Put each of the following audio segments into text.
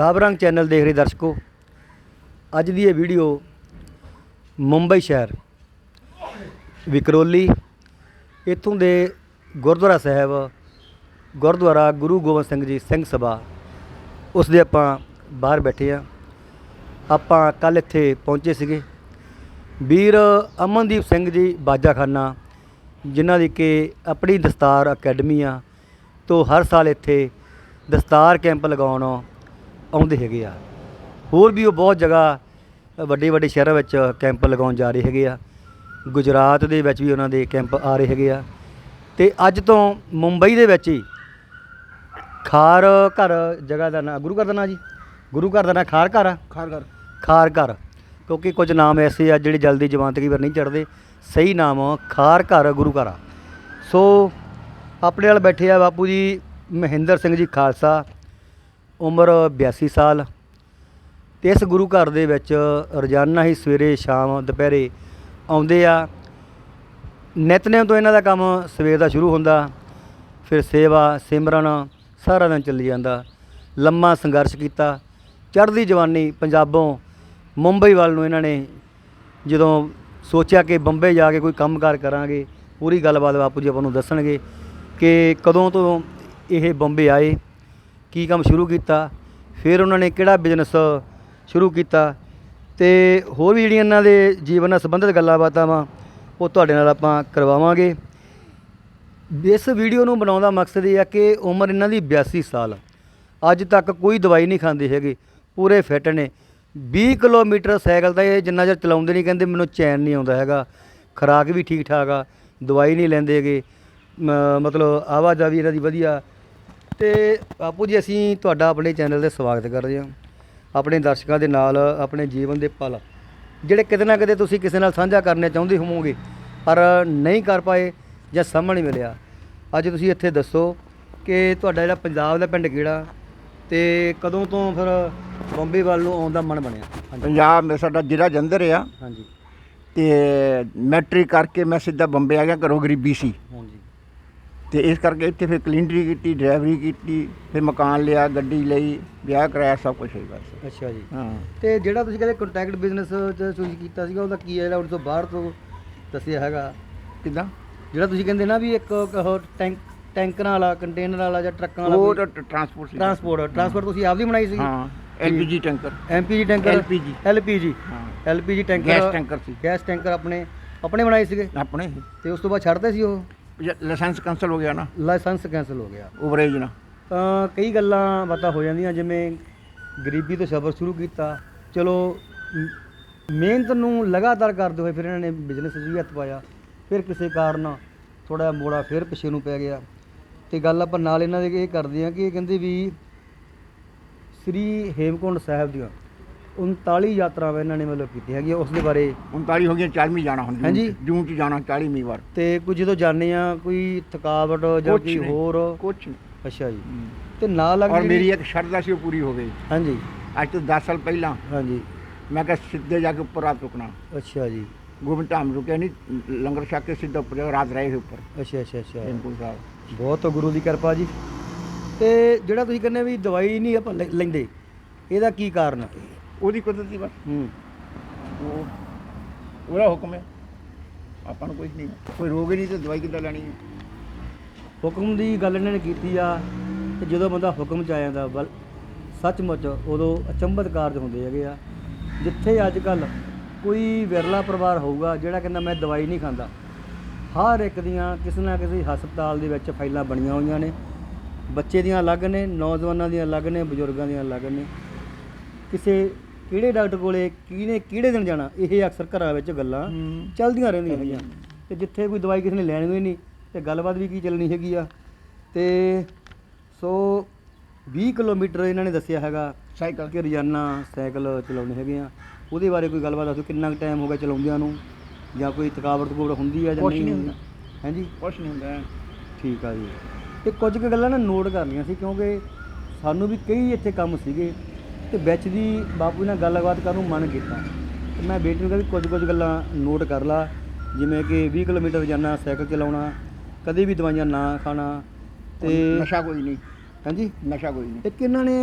ਸਾਬਰੰਗ channel ਦੇਖ ਰਹੇ ਦਰਸ਼ਕੋ, ਅੱਜ ਦੀ ਇਹ ਵੀਡੀਓ ਮੁੰਬਈ ਸ਼ਹਿਰ, ਵਿਕਰੋਲੀ, ਇੱਥੋਂ ਦੇ ਗੁਰਦੁਆਰਾ ਸਾਹਿਬ, ਗੁਰਦੁਆਰਾ ਗੁਰੂ ਗੋਬਿੰਦ ਸਿੰਘ ਜੀ ਸਿੰਘ ਸਭਾ, ਉਸ ਦੇ ਆਪਾਂ ਬਾਹਰ ਬੈਠੇ ਆ ਆਪਾਂ ਕੱਲ ਇੱਥੇ ਪਹੁੰਚੇ ਸੀਗੇ। ਵੀਰ ਅਮਨਦੀਪ ਸਿੰਘ ਜੀ ਬਾਜਾਖਾਨਾ, ਜਿਨ੍ਹਾਂ ਦੀ ਕਿ ਆਪਣੀ ਦਸਤਾਰ ਅਕੈਡਮੀ ਆ, ਤੋਂ ਹਰ ਸਾਲ ਇੱਥੇ ਦਸਤਾਰ ਕੈਂਪ ਲਗਾਉਣ ਆਉਂਦੇ ਹੈਗੇ ਆ। ਹੋਰ ਵੀ ਉਹ ਬਹੁਤ ਜਗ੍ਹਾ ਵੱਡੇ ਵੱਡੇ ਸ਼ਹਿਰਾਂ ਵਿੱਚ ਕੈਂਪ ਲਗਾਉਣ ਜਾ ਰਹੇ ਹੈਗੇ ਆ। ਗੁਜਰਾਤ ਦੇ ਵਿੱਚ ਵੀ ਉਹਨਾਂ ਦੇ ਕੈਂਪ ਆ ਰਹੇ ਹੈਗੇ ਆ। ਤੇ ਅੱਜ ਤੋਂ ਮੁੰਬਈ ਦੇ ਵਿੱਚ ਹੀ ਖਾਰ ਘਰ ਜਗ੍ਹਾ ਦਾ ਨਾਂ ਗੁਰੂ ਘਰ ਦਾ ਨਾਂ ਜੀ? ਗੁਰੂ ਘਰ ਦਾ ਨਾਂ ਖਾਰ ਘਰ ਆ? ਖਾਰਗਰ ਖਾਰ ਘਰ। ਕਿਉਂਕਿ ਕੁਝ ਨਾਮ ਐਸੇ ਆ ਜਿਹੜੇ ਜਲਦੀ ਜ਼ਬਾਨ ਤੇ ਕਈ ਵਾਰ ਨਹੀਂ ਚੜਦੇ ਸਹੀ ਨਾਮ ਖਾਰ ਘਰ ਗੁਰੂ ਘਰ ਆ। ਸੋ ਆਪਣੇ ਨਾਲ ਬੈਠੇ ਆ ਬਾਪੂ ਜੀ ਮਹਿੰਦਰ ਸਿੰਘ ਜੀ ਖਾਲਸਾ। ਉਮਰ 82 ਸਾਲ ਤੇ ਇਸ ਗੁਰੂ ਘਰ ਦੇ ਵਿੱਚ ਰੋਜ਼ਾਨਾ ਹੀ ਸਵੇਰੇ, ਸ਼ਾਮ, ਦੁਪਹਿਰੇ ਆਉਂਦੇ ਆ। ਨਿਤਨੇਮ ਤੋਂ ਇਹਨਾਂ ਦਾ ਕੰਮ ਸਵੇਰ ਦਾ ਸ਼ੁਰੂ ਹੁੰਦਾ, ਫਿਰ ਸੇਵਾ, ਸਿਮਰਨ ਸਾਰਾ ਦਿਨ ਚੱਲੀ ਜਾਂਦਾ। ਲੰਮਾ ਸੰਘਰਸ਼ ਕੀਤਾ। ਚੜ੍ਹਦੀ ਜਵਾਨੀ ਪੰਜਾਬੋਂ ਮੁੰਬਈ ਵੱਲ ਨੂੰ ਇਹਨਾਂ ਨੇ ਜਦੋਂ ਸੋਚਿਆ ਕਿ ਬੰਬੇ ਜਾ ਕੇ ਕੋਈ ਕੰਮਕਾਰ ਕਰਾਂਗੇ, ਪੂਰੀ ਗੱਲਬਾਤ ਬਾਪੂ ਜੀ ਆਪਾਂ ਨੂੰ ਦੱਸਣਗੇ ਕਿ ਕਦੋਂ ਤੋਂ ਇਹ ਬੰਬੇ ਆਏ। ਕੀ ਕੰਮ ਸ਼ੁਰੂ ਕੀਤਾ, ਫਿਰ ਉਹਨਾਂ ਨੇ ਕਿਹੜਾ ਬਿਜ਼ਨਸ ਸ਼ੁਰੂ ਕੀਤਾ ਤੇ ਹੋਰ ਵੀ ਜਿਹੜੀਆਂ ਇਹਨਾਂ ਦੇ ਜੀਵਨ ਨਾਲ ਸੰਬੰਧਿਤ ਗੱਲਾਂ ਬਾਤਾਂ ਵਾ, ਉਹ ਤੁਹਾਡੇ ਨਾਲ ਆਪਾਂ ਕਰਵਾਵਾਂਗੇ। ਇਸ ਵੀਡੀਓ ਨੂੰ ਬਣਾਉਣ ਦਾ ਮਕਸਦ ਇਹ ਆ ਕਿ ਉਮਰ ਇਹਨਾਂ ਦੀ 82 ਸਾਲ ਅੱਜ ਤੱਕ ਕੋਈ ਦਵਾਈ ਨਹੀਂ ਖਾਂਦੇ ਹੈਗੇ, ਪੂਰੇ ਫਿੱਟ ਨੇ। 20 ਕਿਲੋਮੀਟਰ ਸਾਈਕਲ ਤਾਂ ਇਹ ਜਿੰਨਾ ਚਿਰ ਚਲਾਉਂਦੇ ਨਹੀਂ ਕਹਿੰਦੇ ਮੈਨੂੰ ਚੈਨ ਨਹੀਂ ਆਉਂਦਾ ਹੈਗਾ। ਖੁਰਾਕ ਵੀ ਠੀਕ ਠਾਕ ਆ, ਦਵਾਈ ਨਹੀਂ ਲੈਂਦੇ ਹੈਗੇ। ਮਤਲਬ ਆਵਾਜਾਈ ਇਹਨਾਂ ਦੀ ਵਧੀਆ। ਤੇ ਬਾਪੂ ਜੀ ਅਸੀਂ ਤੁਹਾਡਾ ਆਪਣੇ ਚੈਨਲ ਤੇ ਸਵਾਗਤ ਕਰਦੇ ਹਾਂ। ਆਪਣੇ ਦਰਸ਼ਕਾਂ ਦੇ ਨਾਲ ਆਪਣੇ ਜੀਵਨ ਦੇ ਪਲ ਜਿਹੜੇ ਕਿਤੇ ਨਾ ਕਿਤੇ ਤੁਸੀਂ ਕਿਸੇ ਨਾਲ ਸਾਂਝਾ ਕਰਨੇ ਚਾਹੁੰਦੇ ਹੋਵੋਗੇ ਪਰ ਨਹੀਂ ਕਰ ਪਾਏ ਜਾਂ ਸਾਹਮਣੇ ਨਹੀਂ ਮਿਲਿਆ। ਅੱਜ ਤੁਸੀਂ ਇੱਥੇ ਦੱਸੋ ਕਿ ਤੁਹਾਡਾ ਜਿਹੜਾ ਪੰਜਾਬ ਦਾ ਪਿੰਡ ਕਿਹੜਾ ਤੇ ਕਦੋਂ ਤੋਂ ਫਿਰ ਬੰਬੇ ਵੱਲ ਨੂੰ ਆਉਣ ਦਾ ਮਨ ਬਣਿਆ? ਹਾਂਜੀ। ਪੰਜਾਬ ਮੇ ਸਾਡਾ ਜ਼ਿਲ੍ਹਾ ਜੰਦਰ ਆ। ਹਾਂਜੀ। ਤੇ ਮੈਟ੍ਰਿਕ ਕਰਕੇ ਮੈਂ ਸਿੱਧਾ ਬੰਬੇ ਆ ਗਿਆ ਘਰੋਂ ਗਰੀਬੀ ਸੀ। ਹਾਂਜੀ। ਤੇ ਇਸ ਕਰਕੇ ਇੱਥੇ ਫਿਰ ਕਲੀਨਰੀ ਕੀਤੀ ਡਰਾਈਵਰੀ ਕੀਤੀ ਫਿਰ ਮਕਾਨ ਲਿਆ ਗੱਡੀ ਲਈ ਵਿਆਹ ਕਰਾਇਆ ਸਭ ਕੁਝ ਹੀ ਬਸ। ਅੱਛਾ ਜੀ। ਹਾਂ। ਤੇ ਜਿਹੜਾ ਤੁਸੀਂ ਕਹਿੰਦੇ ਕੰਟੈਕਟ ਬਿਜ਼ਨਸ ਚ ਤੁਸੀਂ ਕੀਤਾ ਸੀਗਾ ਉਹਦਾ ਕੀ ਹੈ? ਜਿਹੜਾ ਉਹ ਤੋਂ ਬਾਹਰ ਤੋਂ ਦੱਸਿਆ ਹੈਗਾ। ਕਿਦਾਂ? ਜਿਹੜਾ ਤੁਸੀਂ ਕਹਿੰਦੇ ਨਾ ਵੀ ਇੱਕ ਉਹ ਟੈਂਕ ਟੈਂਕਰਾਂ ਵਾਲਾ ਕੰਟੇਨਰ ਵਾਲਾ ਜਾਂ ਟਰੱਕਾਂ ਉਹ ਵਾਲਾ ਤਾਂ ਟਰਾਂਸਪੋਰਟ ਸੀ। ਟਰਾਂਸਪੋਰਟ ਟਰਾਂਸਪੋਰਟ ਤੁਸੀਂ ਆਪਦੀ ਬਣਾਈ ਸੀ? ਹਾਂ LPG tanker MPG tanker LPG LPG ਹਾਂ। ਐਲਪੀਜੀ ਟੈਂਕਰ ਗੈਸ ਟੈਂਕਰ ਸੀ। ਗੈਸ ਟੈਂਕਰ ਆਪਣੇ ਆਪਣੇ ਬਣਾਏ ਸੀਗੇ? ਆਪਣੇ। ਤੇ ਉਸ ਤੋਂ ਬਾਅਦ ਛੱਡਦੇ ਸੀ ਉਹ? ਲਾਇਸੈਂਸ ਕੈਂਸਲ ਹੋ ਗਿਆ ਨਾ? ਲਾਇਸੈਂਸ ਕੈਂਸਲ ਹੋ ਗਿਆ। ਓਵਰੇਜ ਨਾ? ਤਾਂ ਕਈ ਗੱਲਾਂ ਬਾਤਾਂ ਹੋ ਜਾਂਦੀਆਂ ਜਿਵੇਂ ਗਰੀਬੀ ਤੋਂ ਸਬਰ ਸ਼ੁਰੂ ਕੀਤਾ। ਚਲੋ ਮਿਹਨਤ ਨੂੰ ਲਗਾਤਾਰ ਕਰਦੇ ਹੋਏ ਫਿਰ ਇਹਨਾਂ ਨੇ ਬਿਜ਼ਨਸ 'ਚ ਵੀ ਹੱਥ ਪਾਇਆ। ਫਿਰ ਕਿਸੇ ਕਾਰਨ ਥੋੜਾ ਮੋੜਾ ਫਿਰ ਪਿੱਛੇ ਨੂੰ ਪੈ ਗਿਆ। ਤੇ ਗੱਲ ਆਪਾਂ ਨਾਲ ਇਹਨਾਂ ਦੇ ਇਹ ਕਰਦੇ ਆ ਕਿ ਇਹ ਕਹਿੰਦੇ ਵੀ ਸ੍ਰੀ ਹੇਮਕੁੰਡ ਸਾਹਿਬ ਦੀਆਂ 39 ਯਾਤਰਾਵਾਂ ਇਹਨਾਂ ਨੇ ਮਤਲਬ ਕੀਤੀਆਂ ਹੈਗੀਆਂ ਉਸ ਦੇ ਬਾਰੇ। 39 ਹੋ ਗਈਆਂ 40ਵੀਂ ਜਾਣਾ ਹੁਣ ਹਾਂਜੀ। ਜੂਨ ਚ ਜਾਣਾ 40ਵੀਂ ਵਾਰ। ਤੇ ਕੋਈ ਜਦੋਂ ਜਾਂਦੇ ਆ ਕੋਈ ਥਕਾਵਟ ਜਾਂ ਕੁਛ ਕੋਈ ਨਹੀਂ। ਹੋਰ? ਨਹੀਂ। ਅੱਛਾ ਜੀ। ਤੇ ਨਾਲ ਲੱਗ ਔਰ ਮੇਰੀ ਇੱਕ ਸ਼ਰਧਾ ਸੀ ਉਹ ਪੂਰੀ ਹੋ ਗਈ। ਹਾਂਜੀ। ਅੱਜ ਤੋਂ 10 ਸਾਲ ਪਹਿਲਾਂ। ਹਾਂਜੀ। ਮੈਂ ਕਿਹਾ ਸਿੱਧੇ ਜਾ ਕੇ ਉੱਪਰ ਰਾਤ ਰੁਕਣਾ ਅੱਛਾ ਜੀ। ਗੋਬਿੰਦ ਧਾਮ ਰੁਕਿਆ ਨਹੀਂ ਲੰਗਰ ਛਕ ਕੇ ਸਿੱਧਾ ਉੱਪਰ ਜਾ ਰਾਤ ਰਹੇ ਉੱਪਰ। ਅੱਛਾ ਅੱਛਾ ਅੱਛਾ। ਹੇਮਕੁੰਟ ਸਾਹਿਬ। ਬਹੁਤ ਗੁਰੂ ਦੀ ਕਿਰਪਾ ਜੀ। ਤੇ ਜਿਹੜਾ ਤੁਸੀਂ ਕਹਿੰਦੇ ਵੀ ਦਵਾਈ ਨਹੀਂ ਆਪਾਂ ਲੈ- ਲੈਂਦੇ ਇਹਦਾ ਕੀ ਕਾਰਨ ਹੈ ਉਹਦੀ ਕੁਦਰਤ ਦੀ ਬਸ। ਹੂੰ। ਉਹ ਉਹਦਾ ਹੁਕਮ ਹੈ। ਆਪਾਂ ਨੂੰ ਕੁਝ ਨਹੀਂ ਕੋਈ ਰੋਗ ਹੀ ਨਹੀਂ ਤੇ ਦਵਾਈ ਕਿੱਦਾਂ ਲੈਣੀ ਹੈ? ਹੁਕਮ ਦੀ ਗੱਲ ਇਹਨਾਂ ਨੇ ਕੀਤੀ ਆ ਤੇ ਜਦੋਂ ਬੰਦਾ ਹੁਕਮ ਚ ਆ ਜਾਂਦਾ ਬਲ ਸੱਚਮੁੱਚ ਉਦੋਂ ਅਚੰਭਤ ਕਾਰਜ ਹੁੰਦੇ ਹੈਗੇ ਆ। ਜਿੱਥੇ ਅੱਜ ਕੱਲ ਕੋਈ ਵਿਰਲਾ ਪਰਿਵਾਰ ਹੋਊਗਾ ਜਿਹੜਾ ਕਹਿੰਦਾ ਮੈਂ ਦਵਾਈ ਨਹੀਂ ਖਾਂਦਾ ਹਰ ਇੱਕ ਦੀਆਂ ਕਿਸੇ ਨਾ ਕਿਸੇ ਹਸਪਤਾਲ ਦੇ ਵਿੱਚ ਫਾਈਲਾਂ ਬਣੀਆਂ ਹੋਈਆਂ ਨੇ। ਬੱਚੇ ਦੀਆਂ ਅਲੱਗ ਨੇ ਨੌਜਵਾਨਾਂ ਦੀਆਂ ਅਲੱਗ ਨੇ ਬਜ਼ੁਰਗਾਂ ਦੀਆਂ ਅਲੱਗ ਨੇ। ਕਿਸੇ ਕਿਹੜੇ ਡਾਕਟਰ ਕੋਲੇ ਕਿਹਨੇ ਕਿਹੜੇ ਦਿਨ ਜਾਣਾ? ਇਹ ਅਕਸਰ ਘਰਾਂ ਵਿੱਚ ਗੱਲਾਂ ਚੱਲਦੀਆਂ ਰਹਿੰਦੀਆਂ ਹੈਗੀਆਂ। ਤੇ ਜਿੱਥੇ ਕੋਈ ਦਵਾਈ ਕਿਸੇ ਨੇ ਲੈਣੀ ਹੋਈ ਨਹੀਂ ਤੇ ਗੱਲਬਾਤ ਵੀ ਕੀ ਚੱਲਣੀ ਹੈਗੀ ਆ। ਤੇ ਸੋ 20 ਕਿਲੋਮੀਟਰ ਇਹਨਾਂ ਨੇ ਦੱਸਿਆ ਹੈਗਾ ਸਾਈਕਲ। ਕਿ ਰੋਜ਼ਾਨਾ ਸਾਈਕਲ ਚਲਾਉਣੇ ਹੈਗੇ ਆ। ਉਹਦੇ ਬਾਰੇ ਕੋਈ ਗੱਲਬਾਤ ਦੱਸੋ ਕਿੰਨਾ ਟਾਈਮ ਹੋ ਗਿਆ ਚਲਾਉਂਦਿਆਂ ਨੂੰ? ਜਾਂ ਕੋਈ ਥਕਾਵਟ ਥਕੂਵਟ ਹੁੰਦੀ ਆ ਜਾਂ ਨਹੀਂ ਹਾਂਜੀ ਕੁਛ ਨਹੀਂ ਹੁੰਦਾ। ਠੀਕ ਆ ਜੀ। ਤੇ ਕੁਝ ਕੁ ਗੱਲਾਂ ਨਾ ਨੋਟ ਕਰਨੀਆਂ ਸੀ ਕਿਉਂਕਿ ਸਾਨੂੰ ਵੀ ਕਈ ਇੱਥੇ ਕੰਮ ਸੀਗੇ। ਤੇ ਵਿੱਚ ਦੀ ਬਾਪੂ ਨਾਲ ਗੱਲਬਾਤ ਕਰਨ ਨੂੰ ਮਨ ਕੀਤਾ। ਤੇ ਮੈਂ ਬੇਟੀ ਨੂੰ ਕਿਹਾ ਵੀ ਕੁਝ ਕੁਝ ਗੱਲਾਂ ਨੋਟ ਕਰ ਲਾ ਜਿਵੇਂ ਕਿ 20 ਕਿਲੋਮੀਟਰ ਰੋਜ਼ਾਨਾ ਸਾਈਕਲ ਚਲਾਉਣਾ ਕਦੇ ਵੀ ਦਵਾਈਆਂ ਨਾ ਖਾਣਾ ਤੇ ਨਸ਼ਾ ਕੋਈ ਨਹੀਂ। ਹਾਂਜੀ? ਨਸ਼ਾ ਕੋਈ ਨਹੀਂ। ਇੱਕ ਇਹਨਾਂ ਨੇ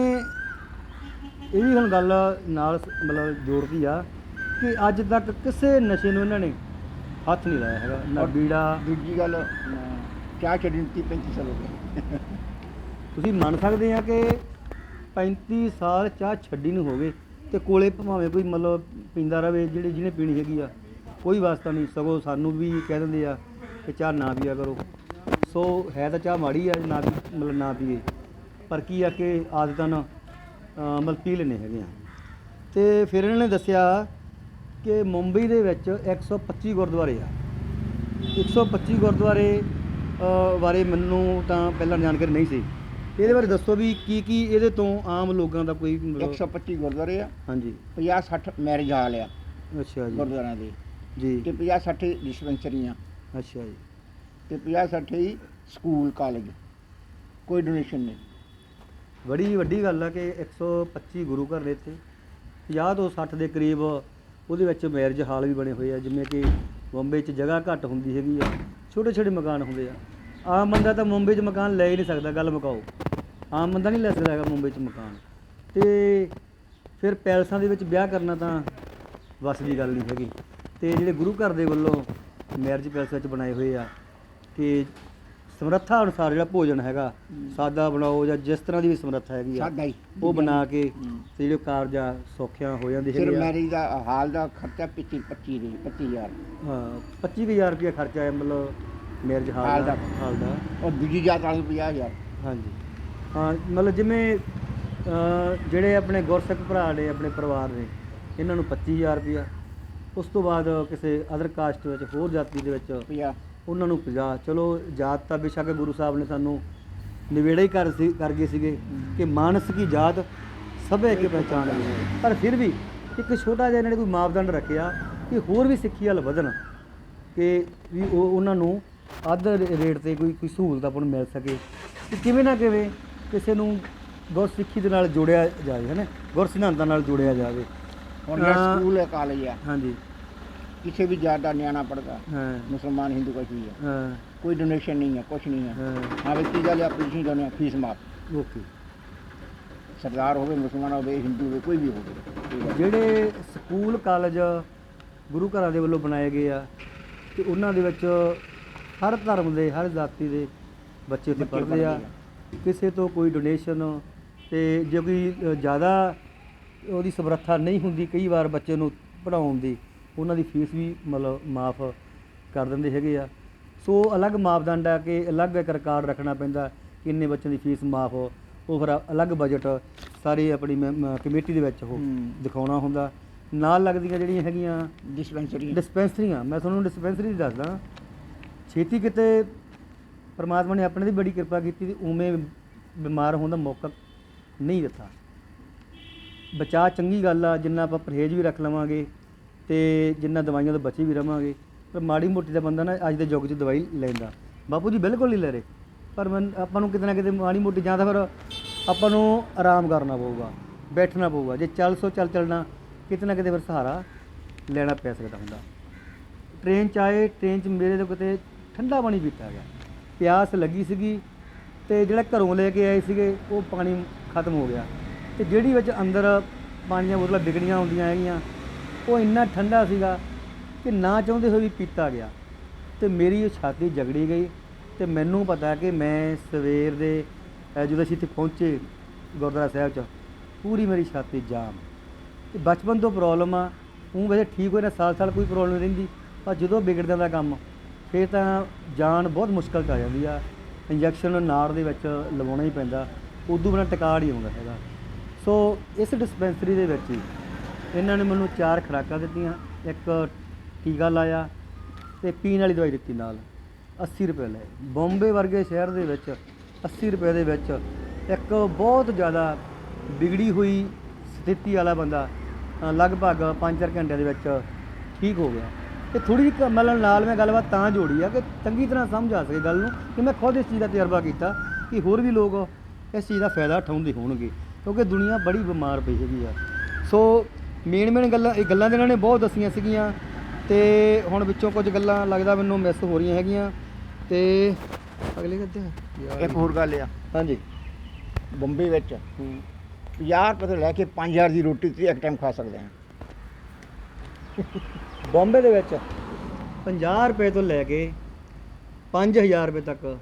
ਇਹ ਵੀ ਹੁਣ ਗੱਲ ਨਾਲ ਮਤਲਬ ਜੋੜਦੀ ਆ ਕਿ ਅੱਜ ਤੱਕ ਕਿਸੇ ਨਸ਼ੇ ਨੂੰ ਇਹਨਾਂ ਨੇ ਹੱਥ ਨਹੀਂ ਲਾਇਆ ਹੈਗਾ ਨਾ ਬੀੜਾ। ਦੂਜੀ ਗੱਲ ਚਾਹ 30 35 ਸਾਲ ਹੋ ਗਏ। ਤੁਸੀਂ ਮੰਨ ਸਕਦੇ ਆ ਕਿ 35 ਸਾਲ ਚਾਹ ਛੱਡੀ ਨੂੰ ਹੋ ਗਏ ਤੇ ਕੋਲੇ ਭਾਵੇਂ ਕੋਈ ਮਤਲਬ ਪੀਂਦਾ ਰਵੇ ਜਿਹੜੇ ਜਿਹਨੇ ਪੀਣੀ ਹੈਗੀ ਆ ਕੋਈ ਵਾਸਤਾ ਨਹੀਂ ਸਗੋਂ ਸਾਨੂੰ ਵੀ ਕਹਿ ਦਿੰਦੇ ਆ ਕਿ ਚਾਹ ਨਾ ਪੀਆ ਕਰੋ। ਸੋ ਹੈ ਤਾਂ ਚਾਹ ਮਾੜੀ ਆ ਨਾ ਪੀ- ਮਤਲਬ ਨਾ ਪੀਏ। ਪਰ ਕੀ ਆ ਕਿ ਆਦਤਾਂ ਨਾ ਅਹ ਮਤਲਬ ਪੀ ਲੈਂਦੇ ਹੈਗੇ ਆ। ਤੇ ਫਿਰ ਇਹਨਾਂ ਨੇ ਦੱਸਿਆ ਕਿ ਮੁੰਬਈ ਦੇ ਵਿੱਚ 125 ਗੁਰਦੁਆਰੇ ਆ। 125 ਗੁਰਦੁਆਰੇ ਅ, ਬਾਰੇ ਮੈਨੂੰ ਤਾਂ ਪਹਿਲਾਂ ਜਾਣਕਾਰੀ ਨਹੀਂ ਸੀ। ਇਹਦੇ ਬਾਰੇ ਦੱਸੋ ਵੀ ਕੀ ਕੀ ਇਹਦੇ ਤੋਂ ਆਮ ਲੋਕਾਂ ਦਾ ਕੋਈ ਮਤਲਬ- 125 ਗੁਰਦੁਆਰੇ ਆ। ਹਾਂਜੀ। 50 60 ਮੈਰਿਜ ਹਾਲ ਆ ਅੱਛਾ ਜੀ। ਗੁਰਦੁਆਰਿਆਂ ਦੇ। ਜੀ। ਤੇ 50 60 ਡਿਸਪੈਂਸਰੀਆਂ ਅੱਛਾ ਜੀ। ਤੇ 50 60 ਹੀ ਸਕੂਲ ਕਾਲਜ ਕੋਈ ਡੋਨੇਸ਼ਨ ਨਹੀਂ। ਬੜੀ ਵੱਡੀ ਗੱਲ ਆ ਕਿ 125 ਗੁਰੂ ਘਰ ਨੇ ਇੱਥੇ। 50 ਤੋਂ 60 ਦੇ ਕਰੀਬ ਉਹਦੇ ਵਿੱਚ ਮੈਰਿਜ ਹਾਲ ਵੀ ਬਣੇ ਹੋਏ ਆ ਜਿਵੇਂ ਕਿ ਬੰਬੇ 'ਚ ਜਗ੍ਹਾ ਘੱਟ ਹੁੰਦੀ ਹੈਗੀ ਆ। ਛੋਟੇ ਛੋਟੇ ਮਕਾਨ ਹੁੰਦੇ ਆ। ਆਮ ਬੰਦਾ ਤਾਂ ਮੁੰਬਈ 'ਚ ਮਕਾਨ ਲੈ ਹੀ ਨਹੀਂ ਸਕਦਾ ਗੱਲ ਮੁਕਾਓ। ਆਮ ਬੰਦਾ ਨਹੀਂ ਲੈ ਸਕਦਾ ਹੈਗਾ ਮੁੰਬਈ 'ਚ ਮਕਾਨ। ਤੇ ਫਿਰ ਪੈਲਸਾਂ ਦੇ ਵਿੱਚ ਵਿਆਹ ਕਰਨਾ ਤਾਂ ਵੱਸ ਦੀ ਗੱਲ ਨਹੀਂ ਹੈਗੀ। ਤੇ ਜਿਹੜੇ ਗੁਰੂ ਘਰ ਦੇ ਵੱਲੋਂ ਮੈਰਿਜ ਪੈਲਸ ਵਿੱਚ ਬਣਾਏ ਹੋਏ ਆ ਕਿ ਸਮਰੱਥਾ ਅਨੁਸਾਰ ਜਿਹੜਾ ਭੋਜਨ ਹੈਗਾ ਸਾਦਾ ਬਣਾਓ ਜਾਂ ਜਿਸ ਤਰ੍ਹਾਂ ਦੀ ਵੀ ਸਮਰੱਥਾ ਹੈਗੀ ਆ ਸਾਦਾ ਹੀ। ਉਹ ਬਣਾ ਕੇ। ਤੇ ਜਿਹੜੇ ਕਾਰਜਾ ਸੌਖਿਆਂ ਹੋ ਜਾਂਦੇ ਸਿਰ ਹੈਗੇ ਆ। ਮੈਰਿਜ ਦਾ ਹਾਲ ਦਾ ਖਰਚਾ 25 25 ਦੇ 25000 ਹਾਂ 25000 ਰੁਪਏ ਖਰਚਾ ਹੈ ਮਤਲਬ ਮੈਰਿਜ ਹਾਲ ਹਾਲ ਦਾ ਦਾ। ਹਾਲ ਦਾ। ਔਰ ਦੂਜੀ ਜਾਤ ਵਾਲੇ ਨੂੰ 50000 ਹਾਂਜੀ। ਮਤਲਬ ਜਿਵੇਂ ਜਿਹੜੇ ਆਪਣੇ ਗੁਰਸਿੱਖ ਭਰਾ ਨੇ ਆਪਣੇ ਪਰਿਵਾਰ ਨੇ ਇਹਨਾਂ ਨੂੰ 25000 ਰੁਪਇਆ। ਉਸ ਤੋਂ ਬਾਅਦ ਕਿਸੇ ਅਦਰ ਕਾਸਟ ਵਿੱਚ ਹੋਰ ਜਾਤੀ ਦੇ ਵਿੱਚ 50 ਉਹਨਾਂ ਨੂੰ 50 ਚਲੋ ਜਾਤ ਤਾਂ ਬੇਸ਼ੱਕ ਗੁਰੂ ਸਾਹਿਬ ਨੇ ਸਾਨੂੰ ਨਿਵੇੜਾ ਹੀ ਕਰ ਸੀ ਕਰ ਗਏ ਸੀਗੇ ਕਿ ਮਾਨਸ ਕੀ ਜਾਤ ਸਭੇ ਕੇ ਪਹਿਚਾਨ ਹੈ। ਪਰ ਫਿਰ ਵੀ ਇੱਕ ਛੋਟਾ ਜਿਹਾ ਇਹਨਾਂ ਨੇ ਕੋਈ ਮਾਪਦੰਡ ਰੱਖਿਆ ਕਿ ਹੋਰ ਵੀ ਸਿੱਖੀ ਵੱਲ ਵਧਣ ਕਿ ਵੀ ਉਹ ਉਹਨਾਂ ਨੂੰ ਅੱਧ ਰੇਟ ਤੇ ਕੋਈ ਕੋਈ ਸਹੂਲਤ ਆਪਾਂ ਨੂੰ ਮਿਲ ਸਕੇ। ਕਿਵੇਂ ਨਾ ਕਿਵੇਂ ਕਿਸੇ ਨੂੰ ਗੁਰਸਿੱਖੀ ਦੇ ਨਾਲ ਜੋੜਿਆ ਜਾਵੇ ਹੈ ਨਾ ਗੁਰਸਿਧਾਂਤਾਂ ਨਾਲ ਜੋੜਿਆ ਜਾਵੇ। ਹੁਣ ਜਿਹੜਾ ਹਾਂ। ਸਕੂਲ ਹੈ ਕਾਲਜ ਆ ਹਾਂਜੀ। ਕਿਸੇ ਵੀ ਜਾਤ ਦਾ ਨਿਆਣਾ ਪੜਦਾ ਹਾਂ। ਮੁਸਲਮਾਨ ਹਿੰਦੂ ਕੁਛ ਵੀ ਹੈ। ਹਾਂ। ਕੋਈ ਡੋਨੇਸ਼ਨ ਨਹੀਂ ਹੈ ਕੁਛ ਨਹੀਂ ਹੈ। ਹਾਂ। ਹਾਂ ਵੀ ਕੀ ਗੱਲ ਹੈ ਆਪਣੀ ਦੋਨੇ ਆ, ਫੀਸ ਮਾਫ। ਓਕੇ। ਸਰਦਾਰ ਹੋਵੇ ਮੁਸਲਮਾਨ ਹੋਵੇ ਹਿੰਦੂ ਹੋਵੇ ਕੋਈ ਵੀ ਹੋਵੇ। ਕੋਈ ਗੱਲ ਨਹੀਂ। ਜਿਹੜੇ ਸਕੂਲ ਕਾਲਜ ਗੁਰੂ ਘਰਾਂ ਦੇ ਵੱਲੋਂ ਬਣਾਏ ਗਏ ਆ ਤੇ ਉਹਨਾਂ ਦੇ ਵਿੱਚ ਹਰ ਧਰਮ ਦੇ ਹਰ ਜਾਤੀ ਦੇ ਬੱਚੇ ਉੱਥੇ ਬੱਚੇ ਪੜ੍ਹਦੇ ਆ। ਕਿਸੇ ਤੋਂ ਕੋਈ ਡੋਨੇਸ਼ਨ ਤੇ ਜੇ ਕੋਈ ਜ਼ਿਆਦਾ ਉਹਦੀ ਸਮਰੱਥਾ ਨਹੀਂ ਹੁੰਦੀ ਕਈ ਵਾਰ ਬੱਚੇ ਨੂੰ ਪੜਾਉਣ ਦੀ ਉਹਨਾਂ ਦੀ ਫੀਸ ਵੀ ਮਤਲਬ ਮਾਫ ਕਰ ਦਿੰਦੇ ਹੈਗੇ ਆ। ਸੋ ਅਲੱਗ ਮਾਪਦੰਡ ਆ ਕਿ ਅਲੱਗ ਇੱਕ ਰਿਕਾਰਡ ਰੱਖਣਾ ਪੈਂਦਾ ਕਿ ਇੰਨੇ ਬੱਚਿਆਂ ਦੀ ਫੀਸ ਮਾਫ ਉਹ ਫਿਰ ਅਲੱਗ ਬਜਟ ਸਾਰੇ ਆਪਣੀ ਕਮੇਟੀ ਦੇ ਵਿੱਚ ਉਹ। ਦਿਖਾਉਣਾ ਹੁੰਦਾ। ਨਾਲ ਲੱਗਦੀਆਂ ਜਿਹੜੀਆਂ ਹੈਗੀਆਂ ਡਿਸਪੈਂਸਰੀ ਡਿਸਪੈਂਸਰੀਆਂ ਮੈਂ ਤੁਹਾਨੂੰ ਡਿਸਪੈਂਸਰੀ ਦੱਸਦਾ। ਛੇਤੀ ਕਿਤੇ ਪਰਮਾਤਮਾ ਨੇ ਆਪਣੇ ਦੀ ਬੜੀ ਕਿਰਪਾ ਕੀਤੀ ਤੇ ਉਵੇਂ ਬਿਮਾਰ ਹੋਣ ਦਾ ਮੌਕਾ ਨਹੀਂ ਦਿੱਤਾ। ਬਚਾ ਚੰਗੀ ਗੱਲ ਆ, ਜਿੰਨਾ ਆਪਾਂ ਪਰਹੇਜ਼ ਵੀ ਰੱਖ ਲਵਾਂਗੇ ਤੇ ਜਿੰਨਾ ਦਵਾਈਆਂ ਤੋਂ ਬਚੇ ਵੀ ਰਵਾਂਗੇ, ਪਰ ਮਾੜੀ ਮੋਟੀ ਦਾ ਬੰਦਾ ਨਾ ਅੱਜ ਦੇ ਯੁੱਗ 'ਚ ਦਵਾਈ ਲੈਂਦਾ। ਬਾਪੂ ਜੀ ਬਿਲਕੁਲ ਨਹੀਂ ਲੈ ਰਹੇ, ਪਰ ਮਨ ਆਪਾਂ ਨੂੰ ਕਿਤੇ ਨਾ ਕਿਤੇ ਮਾੜੀ ਮੋਟੀ ਜਾਂ ਤਾਂ ਫਿਰ ਆਪਾਂ ਨੂੰ ਆਰਾਮ ਕਰਨਾ ਪਊਗਾ, ਬੈਠਣਾ ਪਊਗਾ, ਜੇ ਚੱਲ ਸੋ ਚੱਲ ਚੱਲਣਾ, ਕਿਤੇ ਨਾ ਕਿਤੇ ਫਿਰ ਸਹਾਰਾ ਲੈਣਾ ਪੈ ਸਕਦਾ ਹੁੰਦਾ। ਟ੍ਰੇਨ 'ਚ ਆਏ, ਟ੍ਰੇਨ 'ਚ ਮੇਰੇ ਤੋਂ ਕਿਤੇ ਠੰਡਾ ਪਾਣੀ ਪੀਤਾ ਗਿਆ। ਪਿਆਸ ਲੱਗੀ ਸੀਗੀ ਤੇ ਜਿਹੜਾ ਘਰੋਂ ਲੈ ਕੇ ਆਏ ਸੀਗੇ ਉਹ ਪਾਣੀ ਖਤਮ ਹੋ ਗਿਆ। ਤੇ ਜਿਹੜੀ ਵਿੱਚ ਅੰਦਰ ਪਾਣੀਆਂ ਬੋਤਲਾਂ ਵਿਗੜੀਆਂ ਹੁੰਦੀਆਂ ਹੈਗੀਆਂ ਉਹ ਇੰਨਾ ਠੰਡਾ ਸੀਗਾ ਕਿ ਨਾ ਚਾਹੁੰਦੇ ਹੋਏ ਵੀ ਪੀਤਾ ਗਿਆ। ਤੇ ਮੇਰੀ ਉਹ ਛਾਤੀ ਜਗੜੀ ਗਈ ਤੇ ਮੈਨੂੰ ਪਤਾ ਕਿ ਮੈਂ ਸਵੇਰ ਦੇ ਅ, ਜਦੋਂ ਅਸੀਂ ਇੱਥੇ ਪਹੁੰਚੇ ਗੁਰਦੁਆਰਾ ਸਾਹਿਬ 'ਚ ਪੂਰੀ ਮੇਰੀ ਛਾਤੀ ਜਾਮ। ਤੇ ਬਚਪਨ ਤੋਂ ਪ੍ਰੋਬਲਮ ਆ ਉਹ ਵੈਸੇ ਠੀਕ ਹੋਏ ਨਾ ਸਾਲ ਸਾਲ ਕੋਈ ਪ੍ਰੋਬਲਮ ਨਹੀਂ ਰਹਿੰਦੀ ਪਰ ਜਦੋਂ ਵਿਗੜ ਦਾ ਕੰਮ ਫਿਰ ਤਾਂ ਜਾਨ ਬਹੁਤ ਮੁਸ਼ਕਲ 'ਚ ਆ ਜਾਂਦੀ ਆ। ਇੰਜੈਕਸ਼ਨ ਨਾੜ ਦੇ ਵਿੱਚ ਲਵਾਉਣਾ ਹੀ ਪੈਂਦਾ। ਉਦੋਂ ਬਿਨਾਂ ਟਿਕਾੜ ਹੀ ਆਉਂਦਾ ਹੈਗਾ। ਸੋ ਇਸ ਡਿਸਪੈਂਸਰੀ ਦੇ ਵਿੱਚ ਹੀ ਇਹਨਾਂ ਨੇ ਮੈਨੂੰ ਚਾਰ ਖੁਰਾਕਾਂ ਦਿੱਤੀਆਂ। ਇੱਕ ਟੀਕਾ ਲਾਇਆ ਤੇ ਪੀਣ ਵਾਲੀ ਦਵਾਈ ਦਿੱਤੀ ਨਾਲ। 80 ਰੁਪਏ ਲਏ। ਬੰਬੇ ਵਰਗੇ ਸ਼ਹਿਰ ਦੇ ਵਿੱਚ 80 ਰੁਪਏ ਦੇ ਵਿੱਚ ਇੱਕ ਬਹੁਤ ਜ਼ਿਆਦਾ ਵਿਗੜੀ ਹੋਈ ਸਥਿਤੀ ਵਾਲਾ ਬੰਦਾ ਲਗਭਗ 5-4 ਘੰਟਿਆਂ ਦੇ ਵਿੱਚ ਠੀਕ ਹੋ ਗਿਆ। ਤੇ ਥੋੜੀ ਜਿਹੀ ਮਤਲਬ ਨਾਲ ਮੈਂ ਗੱਲਬਾਤ ਤਾਂ ਜੋੜੀ ਆ ਕਿ ਚੰਗੀ ਤਰ੍ਹਾਂ ਸਮਝ ਆ ਸਕੇ ਗੱਲ ਨੂੰ ਕਿ ਮੈਂ ਖੁਦ ਇਸ ਚੀਜ਼ ਦਾ ਤਜਰਬਾ ਕੀਤਾ ਕਿ ਹੋਰ ਵੀ ਲੋਕ ਇਸ ਚੀਜ਼ ਦਾ ਫਾਇਦਾ ਉਠਾਉਂਦੇ ਹੋਣਗੇ ਕਿਉਂਕਿ ਦੁਨੀਆ ਬੜੀ ਬਿਮਾਰ ਪਈ ਹੈਗੀ ਆ। ਸੋ ਮੇਨ ਮੇਨ ਗੱਲਾਂ ਇਹ ਗੱਲਾਂ ਤੇ ਇਹਨਾਂ ਨੇ ਬਹੁਤ ਦੱਸੀਆਂ ਸੀਗੀਆਂ ਤੇ ਹੁਣ ਵਿੱਚੋਂ ਕੁਝ ਗੱਲਾਂ ਲੱਗਦਾ ਮੈਨੂੰ ਮਿਸ ਹੋ ਰਹੀਆਂ ਹੈਗੀਆਂ ਤੇ ਅਗਲੇ ਆ? ਯਾਰ ਇੱਕ ਹੋਰ ਗੱਲ ਆ। ਹਾਂਜੀ। ਬੰਬੇ ਵਿੱਚ ਹੂੰ, 50 ਰੁਪਏ ਤੋਂ ਲੈ ਕੇ 5000 ਦੀ ਰੋਟੀ ਤੁਸੀਂ ਇੱਕ ਟਾਈਮ ਖਾ ਸਕਦੇ ਆ। ਬੰਬੇ ਦੇ ਵਿੱਚ? 50 ਰੁਪਏ ਤੋਂ ਲੈ ਕੇ 5000 ਰੁਪਏ ਤੱਕ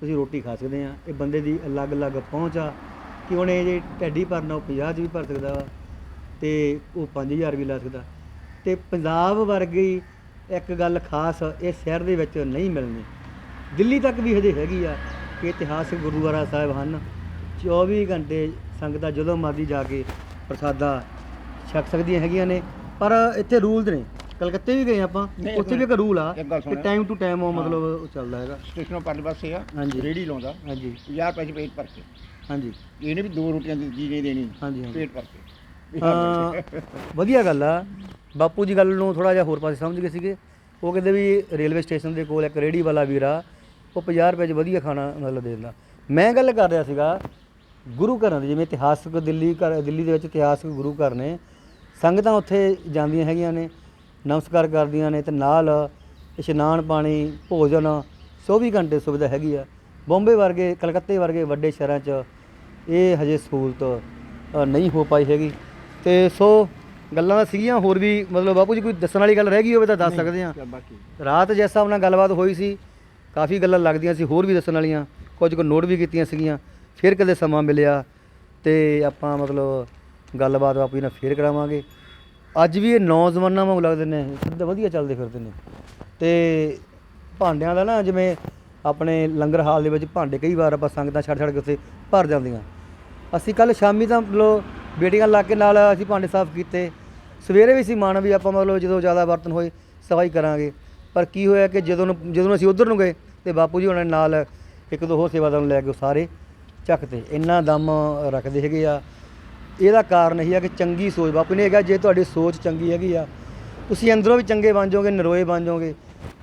ਤੁਸੀਂ ਰੋਟੀ ਖਾ ਸਕਦੇ ਆ। ਇਹ ਬੰਦੇ ਦੀ ਅਲੱਗ-ਅਲੱਗ ਪਹੁੰਚ ਆ। ਕਿ ਉਹਨੇ ਜੇ ਢੱਡੀ ਭਰਨਾ, ਉਹ 50 ਚ ਵੀ ਭਰ ਸਕਦਾ ਵਾ ਤੇ ਉਹ 5000 ਵੀ ਲਾ ਸਕਦਾ। ਤੇ ਪੰਜਾਬ ਵਰਗੀ ਇੱਕ ਗੱਲ ਖਾਸ ਇਹ ਸ਼ਹਿਰ ਦੇ ਵਿੱਚ ਨਹੀਂ ਮਿਲਣੀ। ਦਿੱਲੀ ਤੱਕ ਵੀ ਹਜੇ ਹੈਗੀ ਆ ਕਿ ਇਤਿਹਾਸਿਕ ਗੁਰਦੁਆਰਾ ਸਾਹਿਬ ਹਨ। 24 ਘੰਟੇ ਸੰਗਤਾਂ ਜਦੋਂ ਮਰਜ਼ੀ ਜਾ ਕੇ ਪ੍ਰਸਾਦਾ ਛਕ ਸਕਦੀਆਂ ਹੈਗੀਆਂ ਨੇ, ਪਰ ਇੱਥੇ ਰੂਲਸ ਨੇ। ਕਲਕੱਤੇ ਵੀ ਗਏ ਆਪਾਂ ਨਹੀਂ, ਉੱਥੇ ਵੀ ਇੱਕ ਰੂਲ ਆ ਇੱਕ ਗੱਲ ਕਿ। ਟਾਈਮ ਟੂ ਟਾਈਮ ਉਹ ਮਤਲਬ ਉਹ ਚੱਲਦਾ ਹੈਗਾ। ਸਟੇਸ਼ਨੋਂ ਪਰਲੇ ਪਾਸੇ ਆ ਹਾਂਜੀ। ਰੇੜੀ ਲਾਉਂਦਾ ਹਾਂਜੀ। 50 ਰੁਪਏ ਚ ਪੇਟ ਭਰ ਕੇ। ਹਾਂਜੀ। ਇਹ ਨਹੀਂ ਵੀ ਦੋ ਰੋਟੀਆਂ ਦੀ ਚੀਜ਼ ਨਹੀਂ ਦੇਣੀ ਹਾਂਜੀ, ਹਾਂਜੀ। ਪੇਟ ਭਰ ਕੇ। ਹਾਂ ਵਧੀਆ ਗੱਲ ਆ। ਬਾਪੂ ਜੀ ਗੱਲ ਨੂੰ ਥੋੜਾ ਜਿਹਾ ਹੋਰ ਪਾਸੇ ਸਮਝ ਗਏ ਸੀਗੇ। ਉਹ ਕਹਿੰਦੇ ਵੀ ਰੇਲਵੇ ਸਟੇਸ਼ਨ ਦੇ ਕੋਲ ਇੱਕ ਰੇੜੀ ਵਾਲਾ ਵੀਰ ਆ ਉਹ 50 ਰੁਪਏ 'ਚ ਵਧੀਆ ਖਾਣਾ ਮਤਲਬ ਦੇ ਦਿੰਦਾ। ਮੈਂ ਗੱਲ ਕਰ ਰਿਹਾ ਸੀਗਾ ਗੁਰੂ ਘਰਾਂ ਦੀ ਜਿਵੇਂ ਇਤਿਹਾਸਕ ਦਿੱਲੀ ਘਰ ਦਿੱਲੀ ਦੇ ਵਿੱਚ ਇਤਿਹਾਸਕ ਗੁਰੂ ਘਰ ਨੇ ਸੰਗਤਾਂ ਉੱਥੇ ਜਾਂਦੀਆਂ ਹੈਗੀਆਂ ਨੇ। ਨਮਸਕਾਰ ਕਰਦੀਆਂ ਨੇ ਤੇ ਨਾਲ ਇਸ਼ਨਾਨ ਪਾਣੀ ਭੋਜਨ 24 ਘੰਟੇ ਸੁਵਿਧਾ ਹੈਗੀ ਆ। ਬੰਬੇ ਵਰਗੇ ਕਲਕੱਤੇ ਵਰਗੇ ਵੱਡੇ ਸ਼ਹਿਰਾਂ 'ਚ ਇਹ ਹਜੇ ਸਹੂਲਤ ਨਹੀਂ ਹੋ ਪਾਈ ਹੈਗੀ। ਤੇ ਸੋ ਗੱਲਾਂ ਸੀਗੀਆਂ ਹੋਰ ਵੀ ਮਤਲਬ ਬਾਪੂ ਜੀ ਕੋਈ ਦੱਸਣ ਵਾਲੀ ਗੱਲ ਰਹਿ ਗਈ ਹੋਵੇ ਤਾਂ ਦੱਸ ਸਕਦੇ ਆ ਰਾਤ ਜਿਸ ਨਾਲ ਗੱਲਬਾਤ ਹੋਈ ਸੀ ਕਾਫੀ ਗੱਲਾਂ ਲੱਗਦੀਆਂ ਸੀ ਹੋਰ ਵੀ ਦੱਸਣ ਵਾਲੀਆਂ ਕੁਝ ਕੁ ਨੋਟ ਵੀ ਕੀਤੀਆਂ ਸੀਗੀਆਂ ਫਿਰ ਕਦੇ ਸਮਾਂ ਮਿਲਿਆ ਤੇ ਆਪਾਂ ਮਤਲਬ ਗੱਲਬਾਤ ਬਾਪੂ ਜੀ ਨਾਲ ਫੇਰ ਕਰਾਵਾਂਗੇ। ਅੱਜ ਵੀ ਇਹ ਨੌਜਵਾਨਾਂ ਵਾਂਗ ਲੱਗਦੇ ਨੇ, ਸਿੱਧਾ ਵਧੀਆ ਚੱਲਦੇ ਫਿਰਦੇ ਨੇ। ਤੇ ਭਾਂਡਿਆਂ ਦਾ ਨਾ ਜਿਵੇਂ ਆਪਣੇ ਲੰਗਰ ਹਾਲ ਦੇ ਵਿੱਚ ਭਾਂਡੇ ਕਈ ਵਾਰ ਆਪਾਂ ਸੰਗਤਾਂ ਛੱਡ ਛੱਡ ਕੇ ਉੱਥੇ ਭਰ ਜਾਂਦੀਆਂ। ਅਸੀਂ ਕੱਲ ਸ਼ਾਮੀ ਤਾਂ ਮਤਲਬ ਬੇਟੀਆਂ ਲਾ ਕੇ ਨਾਲ ਅਸੀਂ ਭਾਂਡੇ ਸਾਫ਼ ਕੀਤੇ। ਸਵੇਰੇ ਵੀ ਸੀ ਮਨ ਵੀ ਆਪਾਂ ਮਤਲਬ ਜਦੋਂ ਜ਼ਿਆਦਾ ਬਰਤਨ ਹੋਏ ਸਫ਼ਾਈ ਕਰਾਂਗੇ। ਪਰ ਕੀ ਹੋਇਆ ਕਿ ਜਦੋਂ ਨੂੰ, ਜਦੋਂ ਅਸੀਂ ਉਧਰ ਨੂੰ ਗਏ ਤੇ ਬਾਪੂ ਜੀ ਉਹਨਾਂ ਨੇ ਨਾਲ ਇੱਕ ਦੋ ਹੋਰ ਸੇਵਾਦਾਰ ਨੂੰ ਲੈ ਕੇ ਉਹ ਸਾਰੇ ਚੱਕਤੇ ਇੰਨਾ ਦਮ ਰੱਖਦੇ ਹੈਗੇ ਆ। ਇਹਦਾ ਕਾਰਨ ਇਹ ਆ ਕਿ ਚੰਗੀ ਸੋਚ ਬਾਪੂ ਨੇ ਹੈਗਾ ਜੇ ਤੁਹਾਡੀ ਸੋਚ ਚੰਗੀ ਹੈਗੀ ਆ ਤੁਸੀਂ ਅੰਦਰੋਂ ਵੀ ਚੰਗੇ ਬਣ ਜਾਓਗੇ ਨਰੋਏ ਬਣ ਜਾਓਗੇ।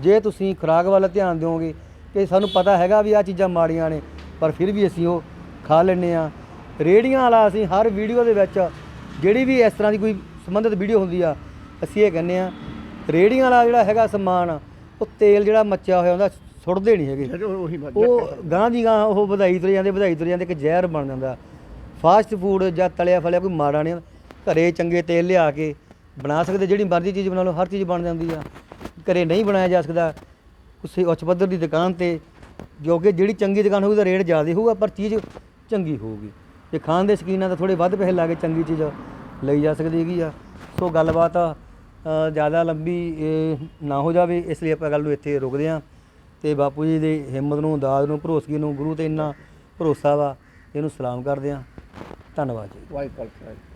ਜੇ ਤੁਸੀਂ ਖੁਰਾਕ ਵੱਲ ਧਿਆਨ ਦਿਓਗੇ ਕਿ ਸਾਨੂੰ ਪਤਾ ਹੈਗਾ ਵੀ ਆ ਚੀਜ਼ਾਂ ਮਾੜੀਆਂ ਨੇ ਪਰ ਫਿਰ ਵੀ ਅਸੀਂ ਉਹ ਖਾ ਲੈਂਦੇ ਆ ਰੇੜੀਆਂ ਵਾਲਾ ਅਸੀਂ ਹਰ ਵੀਡੀਓ ਦੇ ਵਿੱਚ ਜਿਹੜੀ ਵੀ ਇਸ ਤਰ੍ਹਾਂ ਦੀ ਕੋਈ ਸੰਬੰਧਿਤ ਵੀਡੀਓ ਹੁੰਦੀ ਆ ਅਸੀਂ ਇਹ ਕਹਿੰਦੇ ਆ ਰੇੜੀਆਂ ਵਾਲਾ ਜਿਹੜਾ ਹੈਗਾ ਸਮਾਨ ਉਹ ਤੇਲ ਜਿਹੜਾ ਮੱਚਿਆ ਹੋਇਆ ਹੁੰਦਾ ਸੁੱਟਦੇ ਨਹੀਂ ਹੈਗੇ। ਉਹ- ਗਾਂ ਦੀ ਗਾਂ ਉਹ ਵਧਾਈ ਤੁਰ ਜਾਂਦੇ ਵਧਾਈ ਤੁਰ ਜਾਂਦੇ ਕਿ ਜ਼ਹਿਰ ਬਣ ਜਾਂਦਾ। ਫਾਸਟ ਫੂਡ ਜਾਂ ਤਲਿਆ ਫਲਿਆ ਕੋਈ ਮਾੜਾ ਨਹੀਂ, ਘਰੇ ਚੰਗੇ ਤੇਲ ਲਿਆ ਕੇ ਬਣਾ ਸਕਦੇ, ਜਿਹੜੀ ਮਰਜ਼ੀ ਚੀਜ਼ ਬਣਾ ਲਓ, ਹਰ ਚੀਜ਼ ਬਣ ਜਾਂਦੀ ਆ। ਘਰੇ ਨਹੀਂ ਬਣਾਇਆ ਜਾ ਸਕਦਾ ਕਿਸੇ ਉੱਚ ਪੱਧਰ ਦੀ ਦੁਕਾਨ ਤੇ ਜੋ ਕਿ ਜਿਹੜੀ ਚੰਗੀ ਦੁਕਾਨ ਹੋਊਗੀ ਉਹਦਾ ਰੇਟ ਜ਼ਿਆਦਾ ਹੋਊਗਾ, ਪਰ ਚੀਜ਼ ਚੰਗੀ ਹੋਊਗੀ। ਜੇ ਖਾਣ ਦੇ ਸ਼ੌਕੀਨਾਂ ਤਾਂ ਥੋੜੇ ਵੱਧ ਪੈਸੇ ਲਾ ਕੇ ਚੰਗੀ ਚੀਜ਼ ਲਈ ਜਾ ਸਕਦੀ ਹੈਗੀ ਆ। ਸੋ ਗੱਲਬਾਤ ਜ਼ਿਆਦਾ ਲੰਬੀ ਨਾ ਹੋ ਜਾਵੇ, ਇਸ ਲਈ ਆਪਾਂ ਗੱਲ ਨੂੰ ਇੱਥੇ ਰੁਕਦੇ ਹਾਂ ਤੇ ਬਾਪੂ ਜੀ ਦੀ ਹਿੰਮਤ ਨੂੰ ਦਾਦ ਨੂੰ, ਭਰੋਸਗੀ ਨੂੰ, ਗੁਰੂ ਤੇ ਇੰਨਾ ਭਰੋਸਾ ਵਾ, ਇਹਨੂੰ ਸਲਾਮ ਕਰਦੇ ਹਾਂ ਧੰਨਵਾਦ ਜੀ। ਵਾਹਿਗੁਰੂ ਜੀ